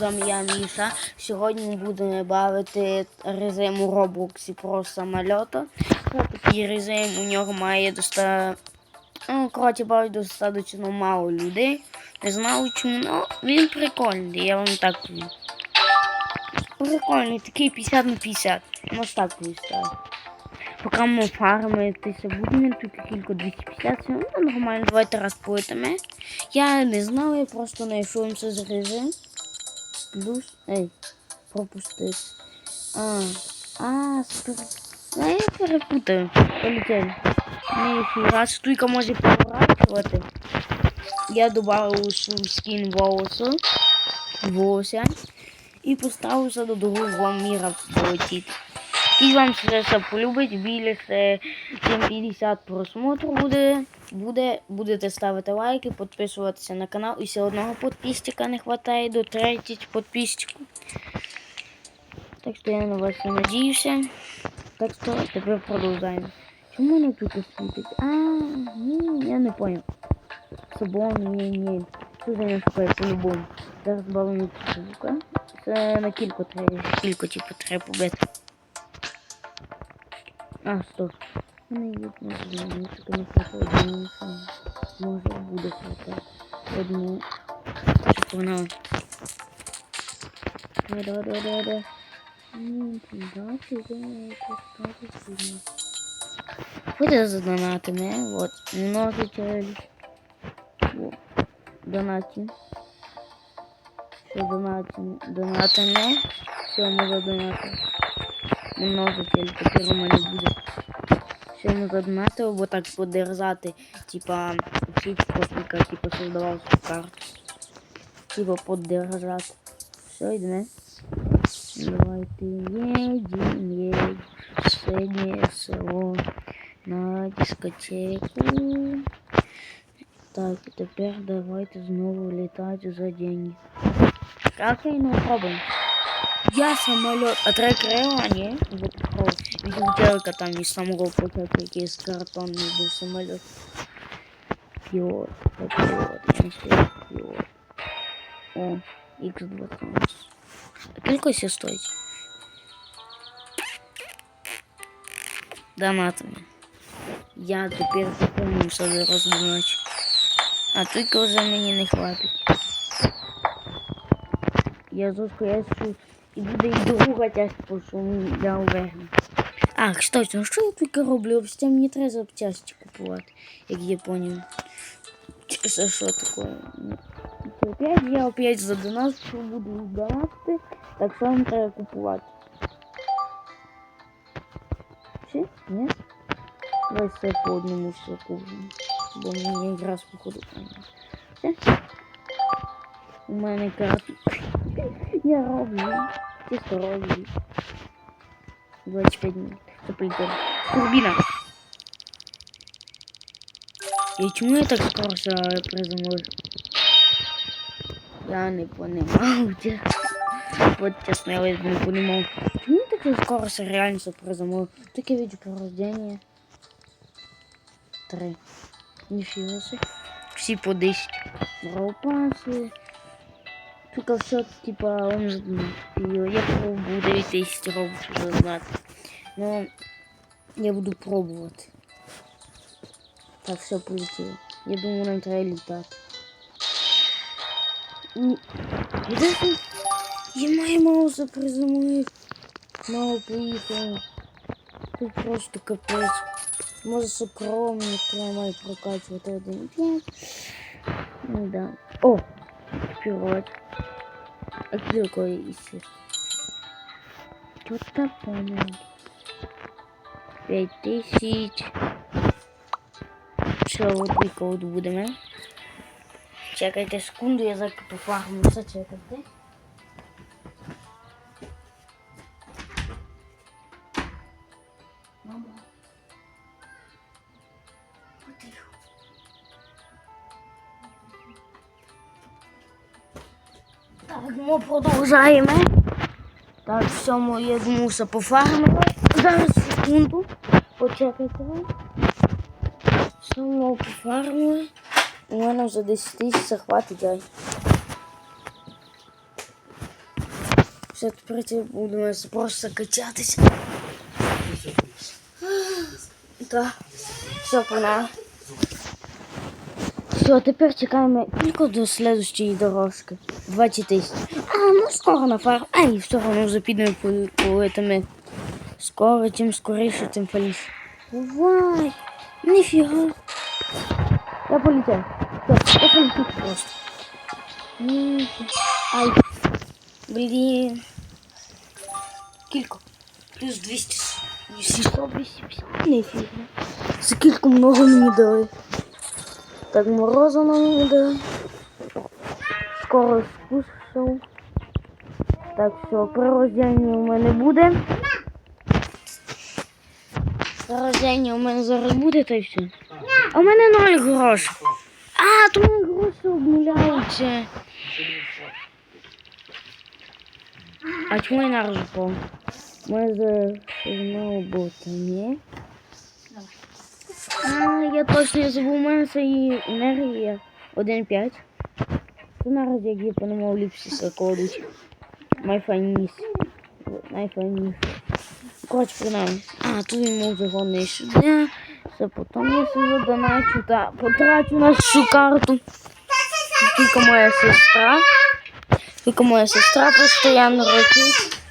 Я Міша. Сьогодні будемо бавити режим у Роблоксі про самольота. Це такий режим у нього має доста... Ну, коротше, бавить достатньо мало людей. Не знаю чому, ну він прикольний, я вам так кажу. Прикольний, такий 50 на 50. Може так виставити. Поки ми фармитися будемо, тут кілька 250, ну нормально, давайте розпитаємо. Я не знаю, я просто знайшовся з режим. Плюс. Ей, пропустити. А, а, спер... А я перепутаю. Полетели. Ніфіга, стуйка може поворачувати. Я додав свій скін волосу. Волося. І поставився до другого міра полетіти. І вам все це полюбить, більше 750 просмотру буде. Буде. Будете ставити лайки, підписуватися на канал. І ще одного підписчика не вистачає до 30 підписчиків. Так що я на вас не надіюся. Так що тепер продовжаємо. Чому не тут світить? А, ні, я не понял. Собон, ні, ні. Що за не шукає по-любому? Зараз бавимо звука. Це на кілька треба, кілька типу треба побити. А, стоп. Мене є можливість, не хватає одну саме. Може буде хватати одну. Щоб вона... Давай, давай, давай, давай, давай. Ні, да, ти поставити сильно. Буде за донатами, вот. Множитель. Вот. Донатим. Все донатим. Донатами. Все, мы задонатим. Множитель, тепер у мене буде. Ми задонатили, бо так подержати, типа, копіка, типа создавав карту. Типа подержати. Все, йдемо. Давайте едем, едем среднее село на дискотеку. Так, тепер давайте знову літати за деньги. Окей, ну пробуємо. Я самолет. А три крила, ні? Вот такого. Видел телека там из самого початку, який з картонний був самолет. Пілот. Це пілот. Я не знаю, пілот. О, X-20. А скільки все стоїть? Донатами. Я тепер запомню собі роздумати. А тільки вже мені не хватить. Я зуску, я су і буде і друга часть, що я уверена. А, кстати, ну що я тільки роблю? Все мені треба запчасті купувати, як я поняв. Це що таке? Опять я опять за донат, що буду донатити, так що вам треба купувати. Чи? Ні? Давай все по одному все купимо. Бо мені якраз походу Все? У мене карти. Я роблю. Чисто роблю. 25 минут. Це полетіло. Турбіна. І чому я так скоро приземлив? Я не понимав. Вот честно, я не понимал. Чому я так скоро реально приземлив? Таке від рождения. Три. Ніфіга си. Всі по 10. Ропаси. Тільки все, типа, он я пробую 9 тисяч робот вже знати. Ну, я буду пробувати. Так, все полетіло. Я думаю, нам треба літати. Ні. Де Я маю мало приземлив. Мало поїхав. Тут просто капець. Може скромник прямо має прокачувати один п'ять. Ну да. О! Вперед. А где какой еще? Тут-то понял. Пять тысяч. Все, вот прикол будемо. Чекайте секунду, я зараз пофармлю. Зачекайте. Мама. Потихо. Так, ми продовжаємо. Так, все, я змуся пофармили. Зараз секунду. Почекайте. Все, ми пофармили. У мене вже 10 тисяч захватить. Ай. Все, тепер буду просто качатися. Так. Все, пора. Все, тепер чекаємо тільки до слідущої дорожки. 20 тисяч. А, ну скоро на фар. Ай, все одно вже підемо по, по. Скоро, чим скоріше, тим поліс. Вай! Ніфіга. Я полетел. Все, я полетел просто. Ай. Блін. Кілько. Плюс 200. 180. Ніфіга. За кілько много мені дали. Так, морозу нам мені дали. Скоро спуск. Так, все, прирождення у мене буде. Прирождення у мене зараз буде, та й все. А у мене ноль грошей. А, то мої гроші обнуляються. А чому я нараз упав? Ми за знову ботані. Я точно забув, у мене це і енергія 1.5. Це нараз як я понимав ліпші закладуть. Майфаніс. Найфаніс. Коротше, принаймні. А, тут він мов загонний сюди. Все, потім я себе задоначу та потрачу на цю карту. Тільки моя сестра. Тільки моя сестра постійно рокить.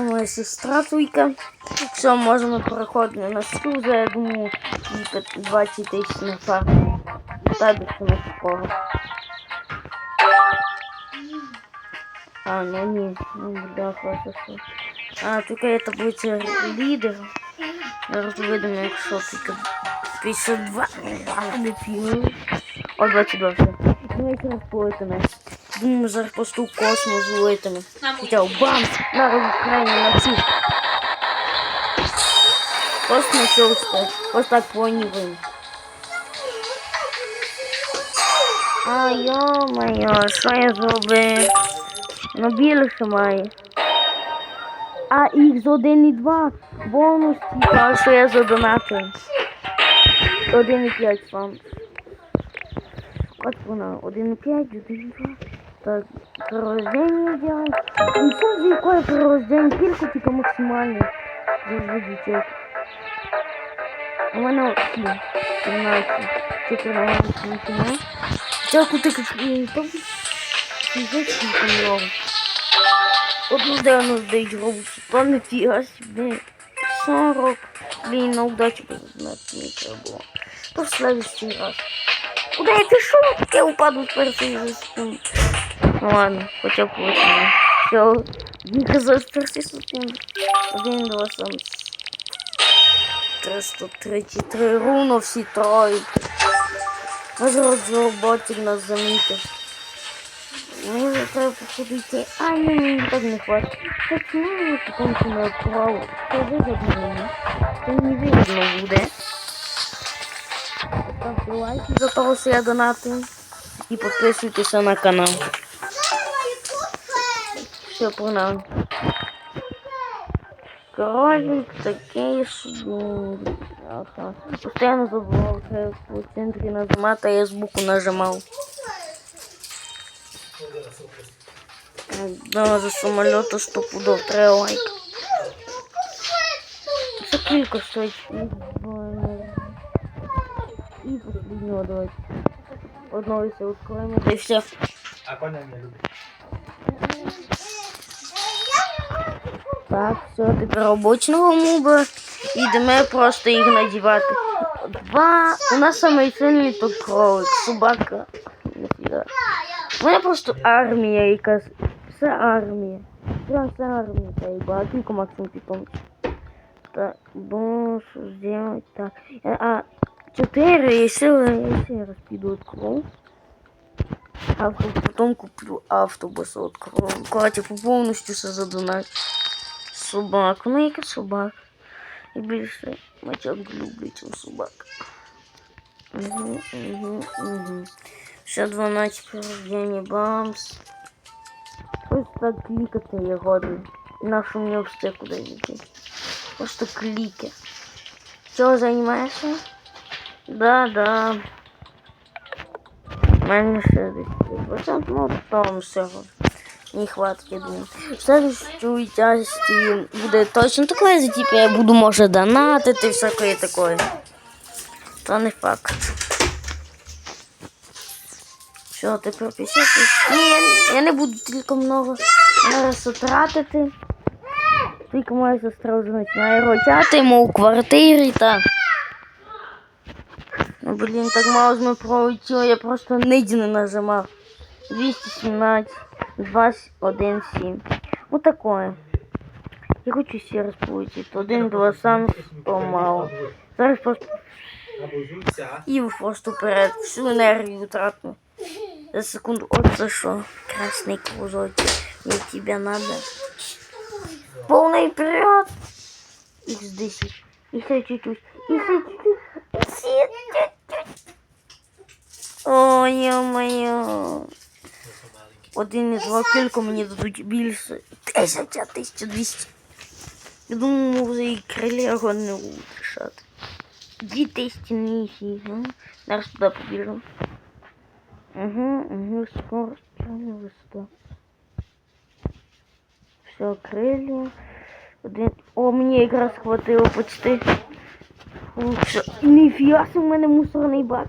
Це моя сестра тільки. Все, можемо переходити на цю, я думаю, тільки 20 тисяч на фарму. Та більше не такого. А, ну ні, ну да, хорошо. А, тільки я таблиця лідер. Зараз видимо, якщо тільки 52, а не пів. О, 22 все. Ну, я зараз полетимо. Думаю, зараз просто в космос вилетимо. Хоча бам! На крайне на цю. Просто на цю стать. Просто так плануємо. А, йо-моє, що я зробив? Ну більше має. А X1 і 2 бонус, типа, що я задонатив. 1,5 вам. От вона, 1,5, 1,2. Так, прирождение делаем. Ну что за якое прирождение? Кілька тільки дітей. У мене всі. 17. 14, 18. Дяку ти як там. Фізично много. Одну дену здають робочу. То не фіга собі. 40. Блін, на удачу знати не треба було. Следующий раз. Куда я пішов? Я упаду з першої за секунду. Ну ладно, хоча б восьми. Все, Ніка за перші секунди. Один, два, сам. 333 руно всі троє. Зараз роботик нас замітив. Мені вже треба походити. А, ні, ні, так не хватить. Так, ну, потім що не відправив. Це вигодно мені. Це не вигодно буде. Ставте лайки за того, що я донатив. І підписуйтеся на канал. Все, погнали. Кролик такий собі. Ага. Постоянно забував, що я в центрі нажимати, а я збоку нажимав. Да, за самолета стопудов треба лайк. Це кілька стоїть. І последнього давайте. Одного і все відкроємо, та й все. А коня не любить. Так, все, тепер обочного муба. Йдемо просто їх надівати. Два. У нас самий сильний тут кролик, собака. У мене просто армія якась. Все армія. Прям армія. Та й багатенько максимум питомців. Так, бо що зробити? Так. А, чотири, якщо я ще раз піду відкрою. Авто, потом куплю автобус открою. Короче, по повністю все задонать. Собак. Ну яка собак? І більше матяк люблю цю собак. Угу, угу, угу. Ще 12 порождення бамс. Ось так клікати я годен. Нашу мені все куди йти. Просто кліки. Чого займаєшся? Да, да. мене ще десь 20, ну там всього. Не я думаю. В следующей части буде точно такое, типу я буду, може, донатити, всякое такое. То не факт. Що, ти про 50? Ні, я, не буду тільки много зараз тратити. Тільки моя сестра починає ротяти йому у квартирі та. Ну, блін, так мало з ми пролетіло, я просто ниді не нажимав. 217, 217. Вот такое. Я хочу ще раз полетіти. Один, два, сам, то мало. Зараз просто і просто вперед. Всю енергію тратну. За секунду. От за що. Красний кружок. Мне тебе надо. Полный вперед. X10. Еще чуть-чуть. Еще чуть-чуть. Еще чуть-чуть. Ой, ё-моё. Один із два кілька мені дадуть більше. Тисяча, 1200. Я думаю, вже і крилего не рішати. Дві тисячі ніфіга. Зараз туди побіжу. Угу, угу, скоро не висота. Все, крылья. Один. О, мені якраз хватило почти. Все. Ніфіга, у мене мусорний бак.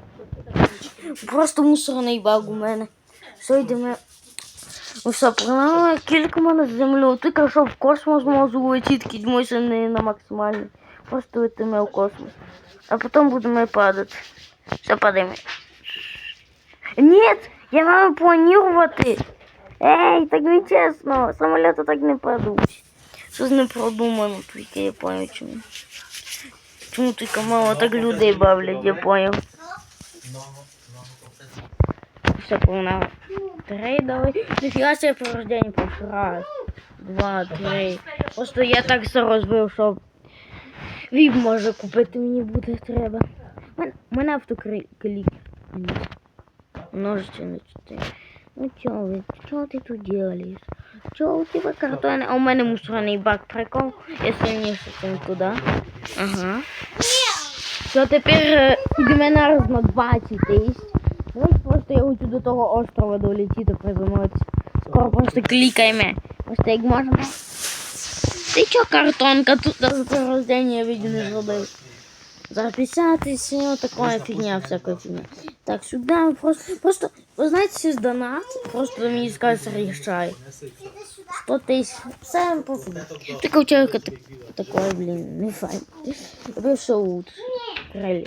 Просто мусорний бак у мене. Все, йдемо. Ну все, прогнали кілька мене з землю. Ти кажу, в космос можу летіти, кидьмося не на максимальний. Просто летимо в космос. А потім будемо падати. Все, падаємо. Нет, я маю планувати. Ей, так не чесно. Самоліти так не падуть. Щось не продумано, тільки я поняв чому. Чому тільки мало так людей бавлять, я поняв. Все, погнали. Три давай. Ніфіга себе порождення перший раз. Два, три. Просто я так все розбив, що віп може купити мені буде треба. У мене, у мене автоклік. Множество на 4. Ну чё вы, что ты тут делаешь? Чё у тебя картон? А у мене мусорний бак прикол. Я сильніше цим туди. Ага. Що тепер е, йдемо на раз на 20 тисяч. Давайте просто я хочу до того острова долетіти приземлитися. Скоро просто клікаємо. Просто як можна. Ти чо картонка тут за порождення відео не зробив? За 50 тысяч, ну, такая фигня, всякая фигня. Так, сюда просто, просто, вы знаете, сейчас донат, просто мне скажется решай. 100 тысяч, сам пофиг. Ты у человека так, такой, блин, не файн. Ви що лут, крелі.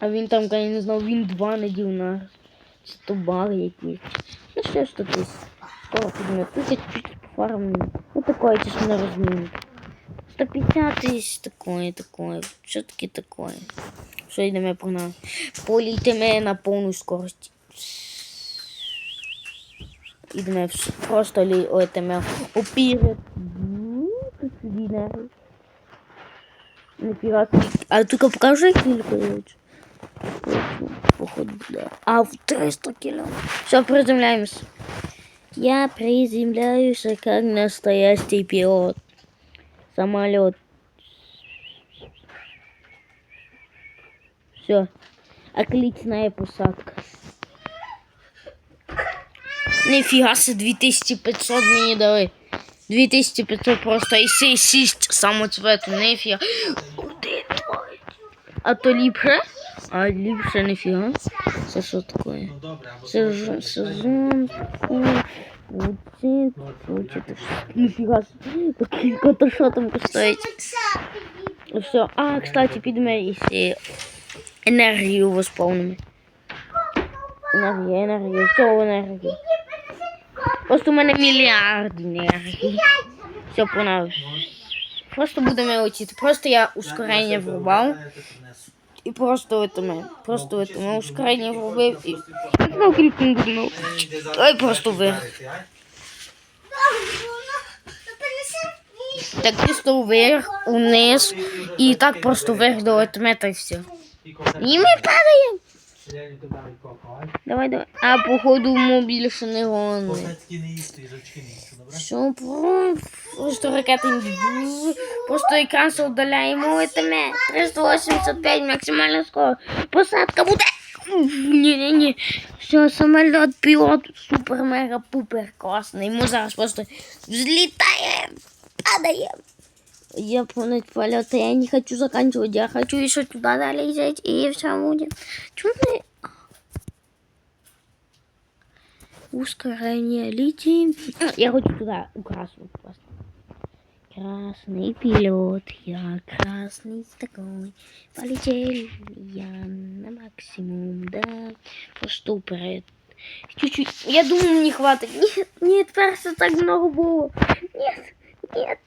А він там, я не знав, він два надів на чи то баг. Ну що ж тут? Скоро підме. Тут я чуть фарм. Ну такое, чесно, не розумію. 150 тисяч такое, такое. Все-таки такое. Що йдемо погнали. Політимо на повну скорость. Йдемо вс- просто лі летимо оперед. Тут сюди не. Ніфіга. А тільки покажи кілька лучше. Походу, да. А в 300 кило. Все, приземляемся. Я приземляюсь как настоящий пилот. Самолет. Все. Отличная посадка. Нифига себе, 2500 мені дали. 2500 просто і сей сість самоцвету, нифіга. А то ліпше? А ліпше нифіга. Це що таке? Ну Сезон, оце, нифига то що там коштує? Все. А, кстати, підемо енергію восполнимо. Енергія, енергія, все енергія. Просто у мене мільярд енергії. Все, погнали. Просто будемо летіти. Просто я ускорення врубав. І просто этому, просто этому ускорення врубив і... Ну, кріпком будемо. Ой, просто вверх. Так просто вверх, униз. І так просто вверх до метра і все. І ми падаємо. Давай, давай. А походу ми більше не гонимо. Козацькі не їсти, їжачки не їсти, добре? Все, про- просто ракети. Просто екран все удаляємо. Это 385 максимальна скорость. Посадка буде. Не-не-не. Все, самолет, пилот, супер, мега, пупер, классный. Мы зараз просто взлетаем, падаем. Я помню полеты, я не хочу заканчивать, я хочу еще туда долететь, и все будет. Чего. Ускорение, летим. Я хочу туда, красную просто. Красный пилот, я красный такой. Полетели я на максимум, да. Просто вперед. Чуть-чуть. Я думаю, не хватит. Нет, нет, просто так много было. Нет, нет.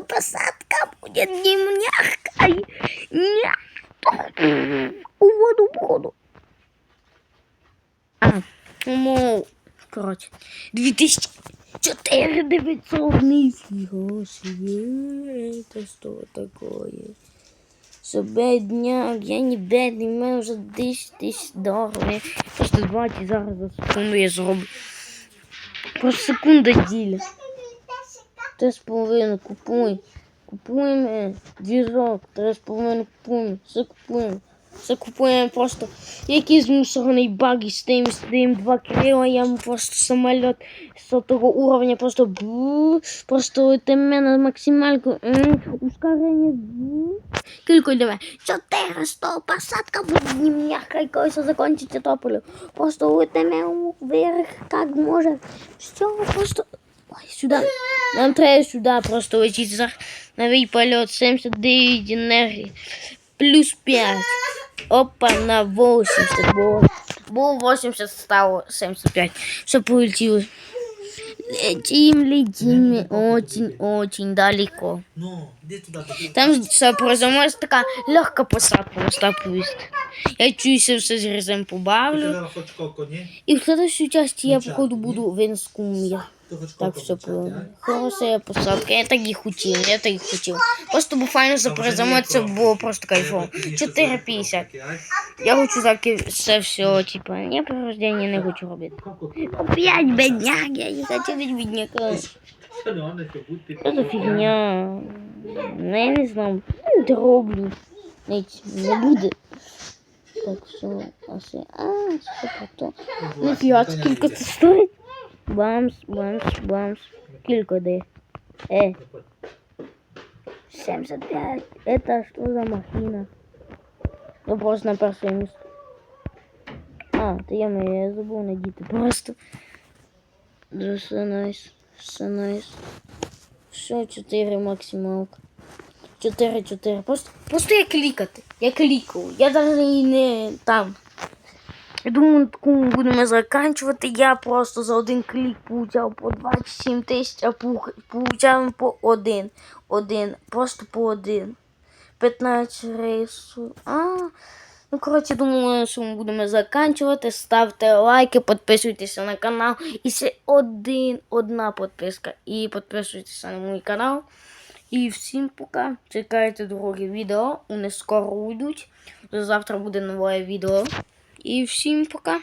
Посадка будет не мягкой. Нет. Воду, воду. А, ну, короче, 2004 900 нифига это что такое? Що бедняк, я не бедний, в мене вже 10 тисяч доларів. Просто 20 зараз за секунду я зроблю. Просто секунда діля. Три з половиною купуй. Купуємо двіжок, три з половиною купуємо, все купуємо. Все купуємо просто якийсь мусорний баг із тим, з тим два крила, я йому просто самоліт з того уровня просто бу, просто летиме на максимальку, ускорення бу. Кілько йдемо. 400, посадка буде не м'яка, коли закінчиться тополю. Просто летиме вверх, як може. Все, просто... Ой, сюди. Нам треба сюди просто летіти. Зараз новий польот, 79 енергії. Плюс 5. Опа, на 80 було. Було 80, стало 75. Все полетіло. Летим, летим, очень, очень далеко. Ну. Там все прозумілась така легка посадка на стопуст. Я чуюся все з Ти побавлю. І в следующій часті я, походу, буду венскум'я. Ти хоч Так все почати, було. Хороша посадка, я так і хотів, я так і хотів. Просто був файно запризамати, це було просто кайфово. 4,50. Я хочу так і все все, типа, я при не хочу робити. Опять бедняк, я не хочу бути бедняком. Що за фігня? Ну, я не знаю. Ну, дроблю. Не буде. Так, все, а все, а, все потом. Нафіга, скільки це стоїть? Бамс, бамс, бамс. Скільки де? Э, 75. Это что за махина? Ну, просто на перше. А, то я моє, я забув надіти просто. Да, все найс, все найс. Все, 4 максималка. 4, 4. Просто, просто я клікати. Я клікав. Я навіть не там. Я думаю, такому будемо заканчувати. Я просто за один клік получав по 27 тисяч, а получав по один. Один. Просто по один. 15 рейсів. А, ну, коротше, думаю, що ми будемо заканчувати. Ставте лайки, підписуйтеся на канал. І ще один, одна підписка. І підписуйтеся на мій канал. І всім пока. Чекайте друге відео. Вони скоро йдуть. Завтра буде нове відео. І всім пока.